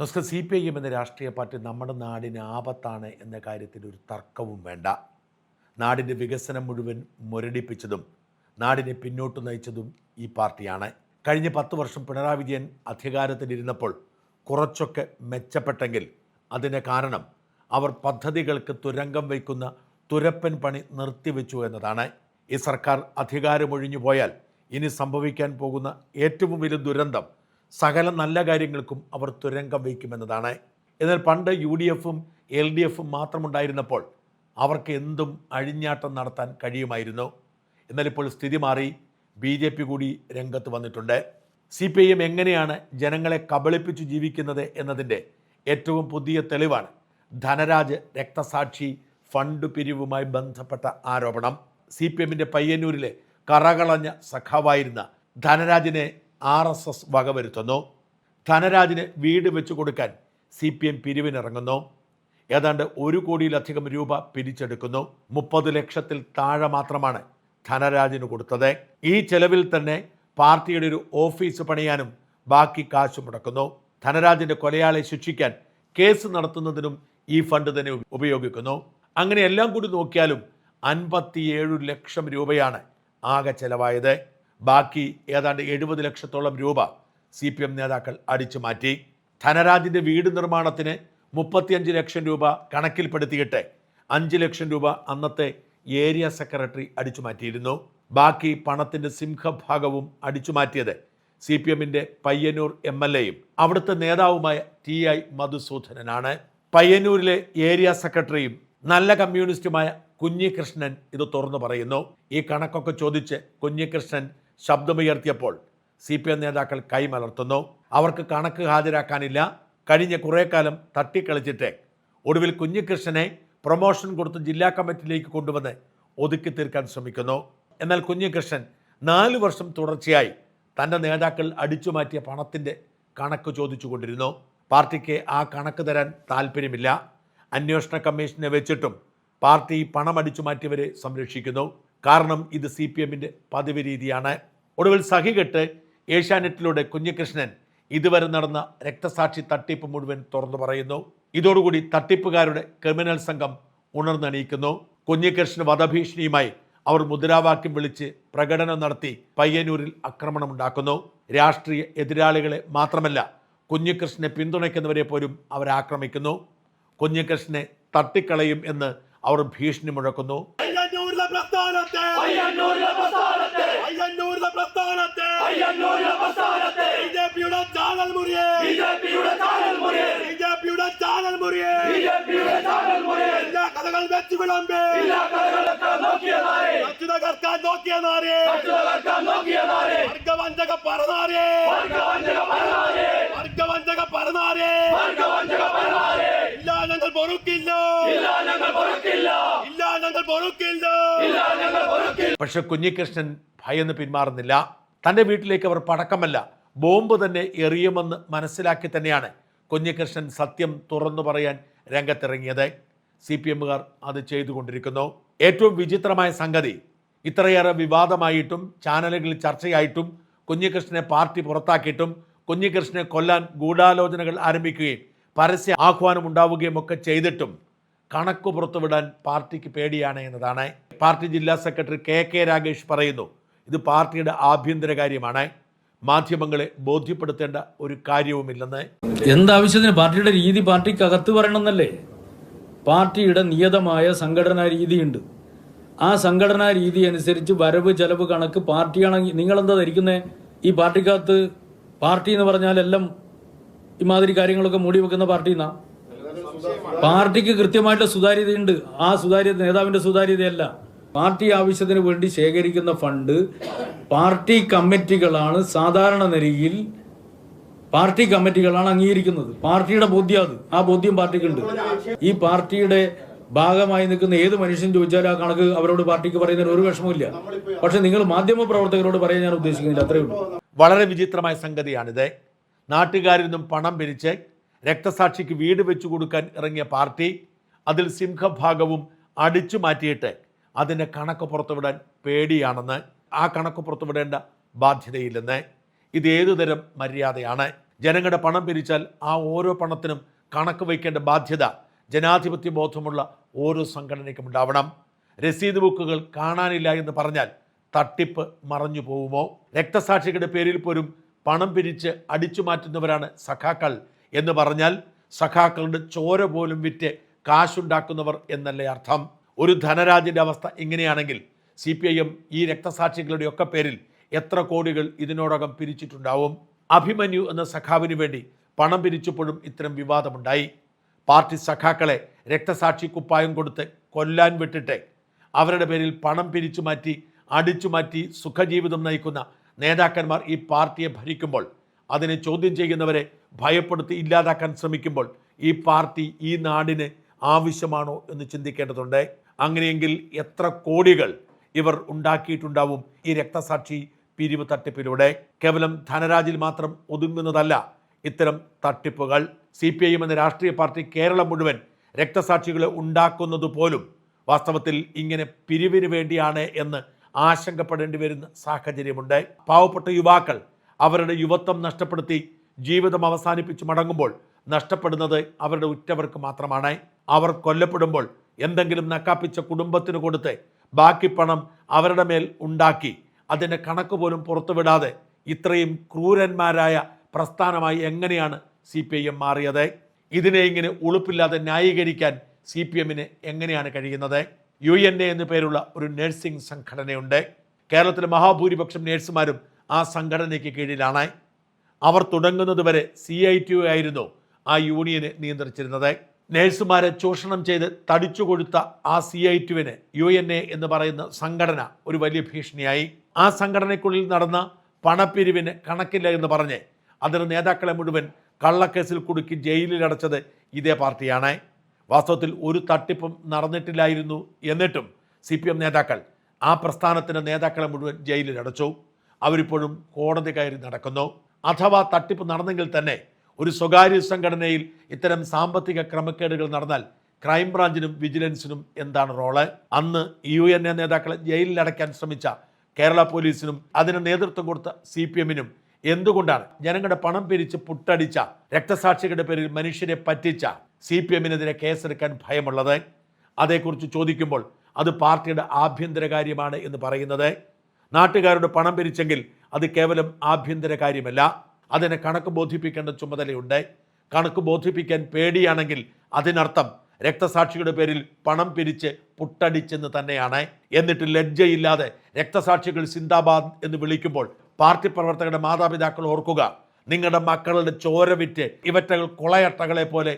നമസ്കാരം. C P I M എന്ന രാഷ്ട്രീയ പാർട്ടി നമ്മുടെ നാടിന് ആപത്താണ് എന്ന കാര്യത്തിൽ ഒരു തർക്കവും വേണ്ട. നാടിന്റെ വികസനം മുഴുവൻ മുരടിപ്പിച്ചതും നാടിനെ പിന്നോട്ട് നയിച്ചതും ഈ പാർട്ടിയാണ്. കഴിഞ്ഞ പത്ത് വർഷം പിണറായി വിജയൻ അധികാരത്തിലിരുന്നപ്പോൾ കുറച്ചൊക്കെ മെച്ചപ്പെട്ടെങ്കിൽ അതിന് കാരണം അവർ പദ്ധതികൾക്ക് തുരങ്കം വയ്ക്കുന്ന തുരപ്പൻ പണി നിർത്തിവെച്ചു എന്നതാണ്. ഈ സർക്കാർ അധികാരമൊഴിഞ്ഞു പോയാൽ ഇനി സംഭവിക്കാൻ പോകുന്ന ഏറ്റവും വലിയ ദുരന്തം സകല നല്ല കാര്യങ്ങൾക്കും അവർ തുരങ്കം വയ്ക്കുമെന്നതാണ്. എന്നാൽ പണ്ട് യു ഡി എഫും എൽ ഡി എഫും മാത്രമുണ്ടായിരുന്നപ്പോൾ അവർക്ക് എന്തും അഴിഞ്ഞാട്ടം നടത്താൻ കഴിയുമായിരുന്നു. എന്നാൽ ഇപ്പോൾ സ്ഥിതി മാറി ബി ജെ പി കൂടി രംഗത്ത് വന്നിട്ടുണ്ട്. സി പി ഐ എം എങ്ങനെയാണ് ജനങ്ങളെ കബളിപ്പിച്ചു ജീവിക്കുന്നത് എന്നതിന്റെ ഏറ്റവും പുതിയ തെളിവാണ് ധനരാജ് രക്തസാക്ഷി ഫണ്ട് പിരിവുമായി ബന്ധപ്പെട്ട ആരോപണം. സി പി എമ്മിന്റെ പയ്യന്നൂരിലെ കറകളഞ്ഞ സഖാവായിരുന്ന ധനരാജിനെ ആർ എസ് എസ് വകവരുത്തുന്നു. ധനരാജിന് വീട് വെച്ചു കൊടുക്കാൻ സി പി എം പിരിവിനിറങ്ങുന്നു. ഏതാണ്ട് ഒരു കോടിയിലധികം രൂപ പിരിച്ചെടുക്കുന്നു. മുപ്പത് ലക്ഷത്തിൽ താഴെ മാത്രമാണ് ധനരാജിന് കൊടുത്തത്. ഈ ചെലവിൽ തന്നെ പാർട്ടിയുടെ ഒരു ഓഫീസ് പണിയാനും ബാക്കി കാശ് മുടക്കുന്നു. ധനരാജിന്റെ കൊലയാളെ ശിക്ഷിക്കാൻ കേസ് നടത്തുന്നതിനും ഈ ഫണ്ട് തന്നെ ഉപയോഗിക്കുന്നു. അങ്ങനെ എല്ലാം കൂടി നോക്കിയാലും അൻപത്തിയേഴ് ലക്ഷം രൂപയാണ് ആകെ ചെലവായത്. ബാക്കി ഏതാണ്ട് എഴുപത് ലക്ഷത്തോളം രൂപ സി പി എം നേതാക്കൾ അടിച്ചു മാറ്റി. ധനരാജിന്റെ വീട് നിർമ്മാണത്തിന് മുപ്പത്തിയഞ്ച് ലക്ഷം രൂപ കണക്കിൽപ്പെടുത്തിയിട്ട് അഞ്ച് ലക്ഷം രൂപ അന്നത്തെ ഏരിയ സെക്രട്ടറി അടിച്ചു മാറ്റിയിരുന്നു. ബാക്കി പണത്തിന്റെ സിംഹഭാഗവും അടിച്ചു മാറ്റിയത് സി പി എമ്മിന്റെ പയ്യന്നൂർ എം എൽ എയും അവിടുത്തെ നേതാവുമായ ടി ഐ മധുസൂദനനാണ്. പയ്യന്നൂരിലെ ഏരിയ സെക്രട്ടറിയും നല്ല കമ്മ്യൂണിസ്റ്റുമായ കുഞ്ഞികൃഷ്ണൻ ഇത് തുറന്നു പറയുന്നു. ഈ കണക്കൊക്കെ ചോദിച്ച് കുഞ്ഞികൃഷ്ണൻ ശബ്ദമുയർത്തിയപ്പോൾ സി പി എം നേതാക്കൾ കൈമലർത്തുന്നു അവർക്ക് കണക്ക് ഹാജരാക്കാനില്ല. കഴിഞ്ഞ കുറേ കാലം തട്ടിക്കളിച്ചിട്ട് ഒടുവിൽ കുഞ്ഞികൃഷ്ണനെ പ്രൊമോഷൻ കൊടുത്ത് ജില്ലാ കമ്മിറ്റിയിലേക്ക് കൊണ്ടുവന്ന് ഒതുക്കി തീർക്കാൻ ശ്രമിക്കുന്നു. എന്നാൽ കുഞ്ഞികൃഷ്ണൻ നാല് വർഷം തുടർച്ചയായി തന്റെ നേതാക്കൾ അടിച്ചു മാറ്റിയ പണത്തിന്റെ കണക്ക് ചോദിച്ചു കൊണ്ടിരുന്നു. പാർട്ടിക്ക് ആ കണക്ക് തരാൻ താല്പര്യമില്ല. അന്വേഷണ കമ്മീഷനെ വെച്ചിട്ടും പാർട്ടി പണം അടിച്ചു മാറ്റിയവരെ സംരക്ഷിക്കുന്നു. കാരണം ഇത് സി പി എമ്മിന്റെ പതിവ് രീതിയാണ്. ഒടുവിൽ സഹികെട്ട് ഏഷ്യാനെറ്റിലൂടെ കുഞ്ഞികൃഷ്ണൻ ഇതുവരെ നടന്ന രക്തസാക്ഷി തട്ടിപ്പ് മുഴുവൻ തുറന്നു പറയുന്നു. ഇതോടുകൂടി തട്ടിപ്പുകാരുടെ ക്രിമിനൽ സംഘം ഉണർന്നണിയിക്കുന്നു. കുഞ്ഞികൃഷ്ണൻ വധഭീഷണിയുമായി അവർ മുദ്രാവാക്യം വിളിച്ച് പ്രകടനം നടത്തി പയ്യന്നൂരിൽ ആക്രമണം ഉണ്ടാക്കുന്നു രാഷ്ട്രീയ എതിരാളികളെ മാത്രമല്ല കുഞ്ഞികൃഷ്ണനെ പിന്തുണയ്ക്കുന്നവരെ പോലും അവർ ആക്രമിക്കുന്നു. കുഞ്ഞികൃഷ്ണനെ തട്ടിക്കളയും എന്ന് അവർ ഭീഷണി മുഴക്കുന്നു. പ്രസ്ഥാനത്തെ. പ്രസ്ഥാനത്തെ. ബി ജെ പിയുടെ ചാനൽ മുറിയെ. ബി ജെ പിയുടെ ചാനൽ മുറിയെ. ബി ജെ പിയുടെ ചാനൽ മുറിയെ. ബി ജെ പിയുടെ ചാനൽ മുറിയെ. എല്ലാ കഥകൾ വെച്ച് വിളമ്പേ. എല്ലാ കഥകളൊക്കെ നോക്കിയതാരെ അച്യുത കർക്കാൻ നോക്കിയ നാരെ നോക്കിയ നാരെ വർഗവഞ്ചക പറനാരെ വർഗവഞ്ചക പരനാരെ വർഗവഞ്ചക പറനാരെ വർഗവഞ്ചക പരനാരെ ഇല്ല ഞങ്ങൾ പൊറുക്കില്ല. ഇല്ല ഞങ്ങൾ പൊറുക്കില്ല. ഇല്ല ഞങ്ങൾ പൊറുക്കില്ല. ഇല്ല ഞങ്ങൾ പൊറുക്കില്ല. പക്ഷെ കുഞ്ഞികൃഷ്ണൻ ഭയന്ന് പിന്മാറുന്നില്ല. തന്റെ വീട്ടിലേക്ക് അവർ പടക്കമല്ല. ബോംബ് തന്നെ എറിയുമെന്ന് മനസ്സിലാക്കി തന്നെയാണ് കുഞ്ഞികൃഷ്ണൻ സത്യം തുറന്നു പറയാൻ രംഗത്തിറങ്ങിയത്. സി പി എമ്മുകാർ അത് ചെയ്തുകൊണ്ടിരിക്കുന്നു. ഏറ്റവും വിചിത്രമായ സംഗതി ഇത്രയേറെ വിവാദമായിട്ടും ചാനലുകളിൽ ചർച്ചയായിട്ടും കുഞ്ഞികൃഷ്ണനെ പാർട്ടി പുറത്താക്കിയിട്ടും കുഞ്ഞികൃഷ്ണനെ കൊല്ലാൻ ഗൂഢാലോചനകൾ ആരംഭിക്കുകയും പരസ്യ ആഹ്വാനം ഉണ്ടാവുകയും ഒക്കെ ചെയ്തിട്ടും കണക്ക് പുറത്തുവിടാൻ പാർട്ടിക്ക് പേടിയാണ് എന്നതാണ്. പാർട്ടി ജില്ലാ സെക്രട്ടറി കെ കെ രാഗേഷ് പറയുന്നു ഇത് പാർട്ടിയുടെ ആഭ്യന്തര കാര്യമാണ്. മാധ്യമങ്ങളെ ബോധ്യപ്പെടുത്തേണ്ട ഒരു കാര്യവുമില്ലെന്ന്. എന്താവശ്യത്തിന് പാർട്ടിയുടെ രീതി പാർട്ടിക്കകത്ത് പറയണമെന്നല്ലേ? പാർട്ടിയുടെ നിയതമായ സംഘടനാ രീതിയുണ്ട്. ആ സംഘടനാ രീതി അനുസരിച്ച് വരവ് ചെലവ് കണക്ക് പാർട്ടിയാണെങ്കിൽ നിങ്ങളെന്താ ധരിക്കുന്നത് ഈ പാർട്ടിക്കകത്ത് പാർട്ടി എന്ന് പറഞ്ഞാൽ എല്ലാം ഇമാതിരി കാര്യങ്ങളൊക്കെ മൂടി വെക്കുന്ന പാർട്ടി എന്നാ? പാർട്ടിക്ക് കൃത്യമായിട്ട് സുതാര്യതയുണ്ട്. ആ സുതാര്യത നേതാവിന്റെ സുതാര്യതയല്ല. പാർട്ടി ആവശ്യത്തിന് വേണ്ടി ശേഖരിക്കുന്ന ഫണ്ട് പാർട്ടി കമ്മിറ്റികളാണ് സാധാരണ നിലയിൽ പാർട്ടി കമ്മിറ്റികളാണ് അംഗീകരിക്കുന്നത്. പാർട്ടിയുടെ ബോധ്യം അത്. ആ ബോധ്യം പാർട്ടിക്കുണ്ട്. ഈ പാർട്ടിയുടെ ഭാഗമായി നിൽക്കുന്ന ഏത് മനുഷ്യൻ ചോദിച്ചാലും ആ കണക്ക് അവരോട് പാർട്ടിക്ക് പറയുന്നതിന് ഒരു വിഷമമില്ല പക്ഷെ നിങ്ങൾ മാധ്യമ പ്രവർത്തകരോട് പറയാൻ ഞാൻ ഉദ്ദേശിക്കുന്നില്ല. അത്രയേ ഉള്ളൂ. വളരെ വിചിത്രമായ സംഗതിയാണിത്. നാട്ടുകാരിൽ നിന്നും പണം പിരിച്ച് രക്തസാക്ഷിക്ക് വീട് വെച്ചു കൊടുക്കാൻ ഇറങ്ങിയ പാർട്ടി അതിൽ സിംഹഭാഗവും അടിച്ചു മാറ്റിയിട്ട് അതിന്റെ കണക്ക് പുറത്തുവിടാൻ പേടിയാണെന്ന് ആ കണക്ക് പുറത്തുവിടേണ്ട ബാധ്യതയില്ലെന്ന്. ഇത് ഏതുതരം മര്യാദയാണ്? ജനങ്ങളുടെ പണം പിരിച്ചാൽ ആ ഓരോ പണത്തിനും കണക്ക് വയ്ക്കേണ്ട ബാധ്യത ജനാധിപത്യ ബോധമുള്ള ഓരോ സംഘടനയ്ക്കും ഉണ്ടാവണം. രസീത് ബുക്കുകൾ കാണാനില്ല എന്ന് പറഞ്ഞാൽ തട്ടിപ്പ് മറഞ്ഞു പോവുമോ? രക്തസാക്ഷികളുടെ പേരിൽ പോലും പണം പിരിച്ച് അടിച്ചു മാറ്റുന്നവരാണ് സഖാക്കൾ എന്ന് പറഞ്ഞാൽ സഖാക്കളുടെ ചോര പോലും വിറ്റ് കാശുണ്ടാക്കുന്നവർ എന്നല്ലേ അർത്ഥം? ഒരു ധനരാജിന്റെ അവസ്ഥ ഇങ്ങനെയാണെങ്കിൽ സി പി ഐ എം ഈ രക്തസാക്ഷികളുടെ ഒക്കെ പേരിൽ എത്ര കോടികൾ ഇതിനോടകം പിരിച്ചിട്ടുണ്ടാവും? അഭിമന്യു എന്ന സഖാവിന് വേണ്ടി പണം പിരിച്ചപ്പോഴും ഇത്തരം വിവാദമുണ്ടായി. പാർട്ടി സഖാക്കളെ രക്തസാക്ഷി കുപ്പായം കൊടുത്ത് കൊല്ലാൻ വിട്ടിട്ട് അവരുടെ പേരിൽ പണം പിരിച്ചു മാറ്റി അടിച്ചു മാറ്റി സുഖജീവിതം നയിക്കുന്ന നേതാക്കന്മാർ ഈ പാർട്ടിയെ ഭരിക്കുമ്പോൾ അതിനെ ചോദ്യം ചെയ്യുന്നവരെ ഭയപ്പെടുത്തി ഇല്ലാതാക്കാൻ ശ്രമിക്കുമ്പോൾ ഈ പാർട്ടി ഈ നാടിന് ആവശ്യമാണോ എന്ന് ചിന്തിക്കേണ്ടതുണ്ട്. അങ്ങനെയെങ്കിൽ എത്ര കോടികൾ ഇവർ ഉണ്ടാക്കിയിട്ടുണ്ടാവും ഈ രക്തസാക്ഷി പിരിവ് തട്ടിപ്പിലൂടെ? കേവലം ധനരാജിൽ മാത്രം ഒതുങ്ങുന്നതല്ല ഇത്തരം തട്ടിപ്പുകൾ. സി പി ഐ എം എന്ന രാഷ്ട്രീയ പാർട്ടി കേരളം മുഴുവൻ രക്തസാക്ഷികളെ ഉണ്ടാക്കുന്നത് പോലും വാസ്തവത്തിൽ ഇങ്ങനെ പിരിവിന് വേണ്ടിയാണ് എന്ന് ആശങ്കപ്പെടേണ്ടി വരുന്ന സാഹചര്യമുണ്ട്. പാവപ്പെട്ട യുവാക്കൾ അവരുടെ യുവത്വം നഷ്ടപ്പെടുത്തി ജീവിതം അവസാനിപ്പിച്ച് മടങ്ങുമ്പോൾ നഷ്ടപ്പെടുന്നത് അവരുടെ ഉറ്റവർക്ക് മാത്രമാണ്. അവർ കൊല്ലപ്പെടുമ്പോൾ എന്തെങ്കിലും നക്കാപ്പിച്ച കുടുംബത്തിന് കൊടുത്ത് ബാക്കി പണം അവരുടെ മേൽ ഉണ്ടാക്കി. അതിന്റെ കണക്ക് പോലും പുറത്തുവിടാതെ ഇത്രയും ക്രൂരന്മാരായ പ്രസ്ഥാനമായി എങ്ങനെയാണ് സി പി ഐ എം മാറിയത്? ഇതിനെ ഇങ്ങനെ ഉളുപ്പില്ലാതെ ന്യായീകരിക്കാൻ സി പി എമ്മിന് എങ്ങനെയാണ് കഴിയുന്നത്? യു എൻ എ എന്നു പേരുള്ള ഒരു നഴ്സിംഗ് സംഘടനയുണ്ട്. കേരളത്തിലെ മഹാഭൂരിപക്ഷം നേഴ്സുമാരും ആ സംഘടനയ്ക്ക് കീഴിലാണ്. അവർ തുടങ്ങുന്നത് വരെ സി ഐ ടി ആയിരുന്നു ആ യൂണിയനെ നിയന്ത്രിച്ചിരുന്നത്. നേഴ്സുമാരെ ചൂഷണം ചെയ്ത് തടിച്ചു കൊടുത്ത ആ സി ഐ ടുവിന് യു എൻ എ എന്ന് പറയുന്ന സംഘടന ഒരു വലിയ ഭീഷണിയായി. ആ സംഘടനയ്ക്കുള്ളിൽ നടന്ന പണപ്പിരിവിന് കണക്കില്ല എന്ന് പറഞ്ഞ് അതിന് നേതാക്കളെ മുഴുവൻ കള്ളക്കേസിൽ കുടുക്കി ജയിലിൽ അടച്ചത് ഇതേ പാർട്ടിയാണ്. വാസ്തവത്തിൽ ഒരു തട്ടിപ്പും നടന്നിട്ടില്ലായിരുന്നു എന്നിട്ടും സി പി എം നേതാക്കൾ ആ പ്രസ്ഥാനത്തിന്റെ നേതാക്കളെ മുഴുവൻ ജയിലിൽ അടച്ചു. അവരിപ്പോഴും കോടതി കയറി നടക്കുന്നു. അഥവാ തട്ടിപ്പ് നടന്നെങ്കിൽ തന്നെ ഒരു സ്വകാര്യ സംഘടനയിൽ ഇത്തരം സാമ്പത്തിക ക്രമക്കേടുകൾ നടന്നാൽ ക്രൈംബ്രാഞ്ചിനും വിജിലൻസിനും എന്താണ് റോൾ? അന്ന് യു എൻ എ നേതാക്കളെ ജയിലിലടയ്ക്കാൻ ശ്രമിച്ച കേരള പോലീസിനും അതിന് നേതൃത്വം കൊടുത്ത സി പി എമ്മിനും എന്തുകൊണ്ടാണ് ജനങ്ങളുടെ പണം പിരിച്ച് പുട്ടടിച്ച രക്തസാക്ഷികളുടെ പേരിൽ മനുഷ്യരെ പറ്റിച്ച സി പി എമ്മിനെതിരെ കേസെടുക്കാൻ ഭയമുള്ളത്? അതേക്കുറിച്ച് ചോദിക്കുമ്പോൾ അത് പാർട്ടിയുടെ ആഭ്യന്തര കാര്യമാണ് എന്ന് പറയുന്നത്. നാട്ടുകാരുടെ പണം പിരിച്ചെങ്കിൽ അത് കേവലം ആഭ്യന്തര കാര്യമല്ല. അതിനെ കണക്ക് ബോധിപ്പിക്കേണ്ട ചുമതലയുണ്ട് കണക്ക് ബോധിപ്പിക്കാൻ പേടിയാണെങ്കിൽ അതിനർത്ഥം രക്തസാക്ഷിയുടെ പേരിൽ പണം പിരിച്ച് പുട്ടടിച്ചെന്ന് തന്നെയാണ്. എന്നിട്ട് ലജ്ജയില്ലാതെ രക്തസാക്ഷികൾ സിന്ദാബാദ് എന്ന് വിളിക്കുമ്പോൾ പാർട്ടി പ്രവർത്തകരുടെ മാതാപിതാക്കൾ ഓർക്കുക നിങ്ങളുടെ മക്കളുടെ ചോര വിറ്റ് ഇവറ്റകൾ കുളയട്ടകളെ പോലെ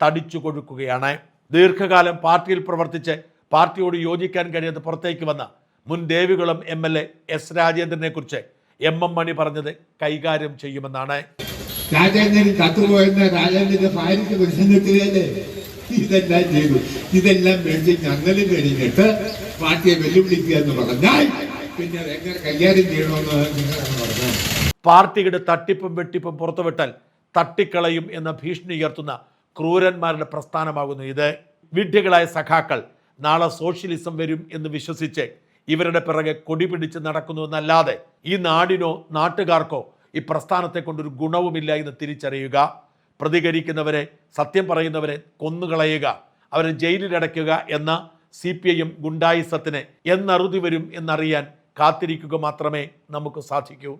തടിച്ചു കൊഴുക്കുകയാണ്. ദീർഘകാലം പാർട്ടിയിൽ പ്രവർത്തിച്ച് പാർട്ടിയോട് യോജിക്കാൻ കഴിയാതെ പുറത്തേക്ക് വന്ന മുൻ Devikulam M L A S രാജേന്ദ്രനെ കുറിച്ച് എം എം മണി പറഞ്ഞത് കൈകാര്യം ചെയ്യുമെന്നാണ്. രാജേന്ദ്രൻ ചത്തുപോയെന്ന് രാജേന്ദ്രന്റെ ഭാര്യയ്ക്ക് പ്രസംഗത്തിലല്ലേ ഇതെല്ലാം ചെയ്തു. ഇതെല്ലാം മേടിച്ച് ഞങ്ങളും കഴിഞ്ഞിട്ട് പാർട്ടിയെ വെല്ലുവിളിക്കുക എന്ന് പറഞ്ഞാൽ പിന്നെ അതെങ്ങനെ കൈകാര്യം ചെയ്യണമെന്ന് നിങ്ങളാണ് പറഞ്ഞത് പാർട്ടിയുടെ തട്ടിപ്പും വെട്ടിപ്പും പുറത്തുവിട്ടാൽ തട്ടിക്കളയും എന്ന ഭീഷണി ഉയർത്തുന്ന ക്രൂരന്മാരുടെ പ്രസ്ഥാനമാകുന്നു ഇത്. വിഡ്ഢികളായ സഖാക്കൾ നാളെ സോഷ്യലിസം വരും എന്ന് വിശ്വസിച്ച് ഇവരുടെ പിറകെ കൊടി പിടിച്ച് നടക്കുന്നു എന്നല്ലാതെ ഈ നാടിനോ നാട്ടുകാർക്കോ ഈ പ്രസ്ഥാനത്തെ കൊണ്ടൊരു ഗുണവുമില്ല എന്ന് തിരിച്ചറിയുക. പ്രതികരിക്കുന്നവരെ സത്യം പറയുന്നവരെ കൊന്നുകളയുക. അവരെ ജയിലിലടയ്ക്കുക എന്ന സി പി ഐ എം ഗുണ്ടായിസത്തിന് എന്നറുതി വരും എന്നറിയാൻ കാത്തിരിക്കുക മാത്രമേ നമുക്ക് സാധിക്കൂ.